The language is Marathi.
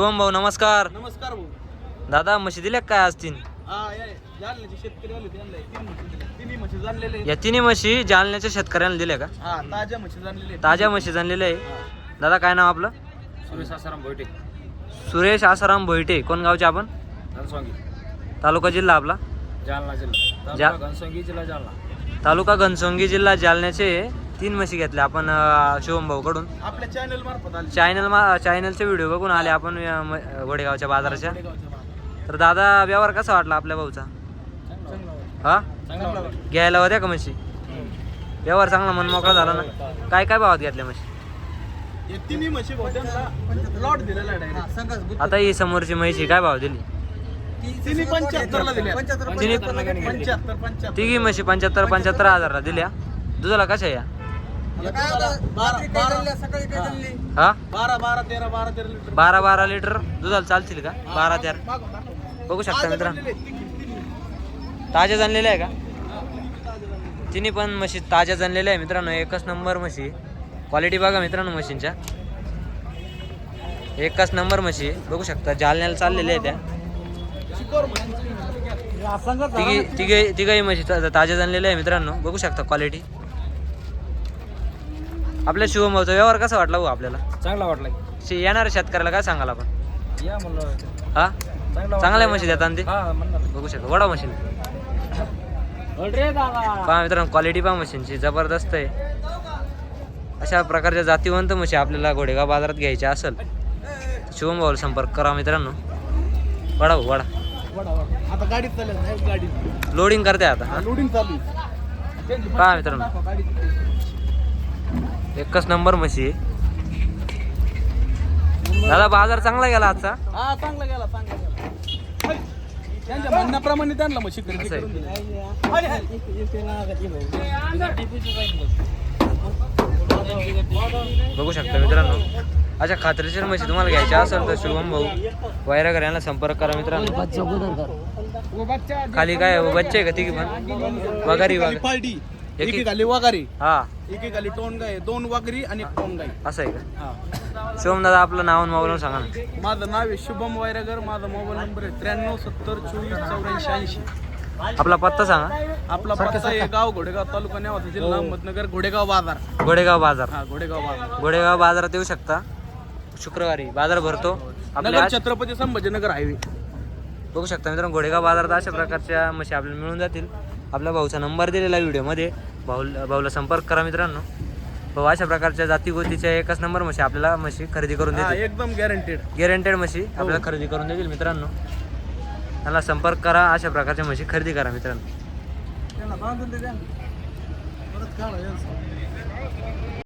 शुभम भाऊ नमस्कार. नमस्कार भाऊ. दादा म्हशी दिल्या काय आज तीन? हा या जालन्याचे शेतकरी आले त्यांना तीन म्हशी दिल्या. तिन्ही म्हशी जाणलेले आहेत. या तिन्ही म्हशी जालन्याच्या शेतकऱ्यांना दिल्या का? हा ताज्या म्हशी जाणलेले आहेत. ताज्या म्हशी जाणलेल्या आहे. दादा काय नाव आपलं? सुरेश आसाराम भोईटे. सुरेश आसाराम भोईटे. कोण गावचे आपण? घनसोंगी. तालुका जिल्हा आपला? जालना जिल्हा. तालुका घनसोंगी जिल्हा जालना. तालुका घनसोंगी जिल्हा जालन्याचे. तीन म्हशी घेतल्या. आपण शुभम भाऊ कडून. आपल्या चॅनल मार्फत आले. चॅनल मा चॅनलचे व्हिडिओ बघून आले आपण वडेगावच्या बाजाराच्या. तर दादा व्यवहार कसा वाटला आपल्या भाऊचा? हा? घ्यायला होत्या का म्हशी? व्यवहार चांगला मन मोकळा झाला ना? काय काय भावात घेतल्या म्हशी. आता ही समोरची म्हशी काय भाव दिली? तिघी म्हशी पंच्याहत्तर पंच्याहत्तर हजारला दिल्या. दुधाला कशा या? हा. बारा बारा तेरा बारा तेरा लिटर. बारा बारा लिटर दुधाला चालतील का? बारा तेरा. बघू शकता मित्र. ताज्या जाणलेल्या आहे का? तिन्ही पण म्हशी ताज्या जाणलेल्या आहे मित्रांनो. एकच नंबर म्हशी. क्वालिटी बघा मित्रांनो म्हशींच्या. एकच नंबर म्हशी. बघू शकता जालन्याला चाललेल्या आहे त्या. तिघी तिघे तिघही म्हशी ताज्या जाणलेल्या आहे मित्रांनो. बघू शकता क्वालिटी आपल्या शिवभाऊचा व्यवहार कसा वाटला हो आपल्याला? चांगला वाटला शे- येणाऱ्या शेतकऱ्याला काय सांगाल आपण? या म्हणलं. हा? चांगल्या म्हशी देतात ते? हा म्हणणार. बघू शकता. वडा मशीन. पहा मित्रांनो क्वालिटी पहा मशीनची. जबरदस्त आहे. अशा प्रकारच्या जातीवंत म्हशी आपल्याला घोडेगाव बाजारात घ्यायच्या असेल शिवम भाऊला संपर्क करा मित्रांनो. वडा भाऊ, वडा. वडा वडा. आता गाडीत चालेल नाही गाडीत लोडिंग करते आता हा? लोडिंग चालू पहा मित्रांनो. एकच नंबर म्हशी. दादा बाजार चांगला गेला आजचा हा चांगला गेला चांगला गेला त्यांच्या म्हणण्याप्रमाणे त्यांना म्हशी खरेदी असं आहे. करून दिल्या. बघू शकता मित्रांनो अच्छा खात्रीशीर म्हशी तुम्हाला घ्यायच्या असेल तर शुभम भाऊ वैरागर यांना संपर्क करा मित्रांनो खाली काय आहे? बच्चे आहे का तिघी पण वगारी एकेकाली वाग पार्टी एकी- एकेकाली वाघारी. हा. एकेकाली टोन गाय दोन वाघरी आणि एक टोन गाय असं आहे का? हा. शिवम दादा आपलं नाव आणि मोबाईल सांगा ना. माझं नाव आहे शुभम वायरगर माझा मोबाईल नंबर आहे त्र्याण्णव सत्तर चोवीस चौऱ्याऐंशी ऐंशी. आपला पत्ता सांगा. आपला पत्ता आहे गाव घोडेगाव तालुका नेवासा जिल्हा अहमदनगर घोडेगाव बाजार. गोडेगाव बाजार. हा घोडेगाव बाजार. गोडेगाव बाजारात येऊ शकता. शुक्रवारी बाजार भरतो. आपल्या नगर छत्रपती संभाजीनगर हायवे. बघू शकता मित्रांनो गोडेगाव बाजारात अशा प्रकारच्या म्हशी आपल्याला मिळून जातील. आपल्या भाऊचा नंबर दिलेला आहे व्हिडिओमध्ये. भाऊ भाऊला संपर्क करा मित्रांनो. भाऊ अशा प्रकारच्या जाती गोतीच्या एकच नंबर म्हशी आपल्याला म्हशी खरेदी करून हा देतील. एकदम गॅरंटेड गॅरंटेड म्हशी आपल्याला खरेदी करून देतील मित्रांनो. त्यांना संपर्क करा अशा प्रकारच्या म्हशी खरेदी करा मित्रांनो. त्यांना बांधून दे द्या. परत काढा यांचं.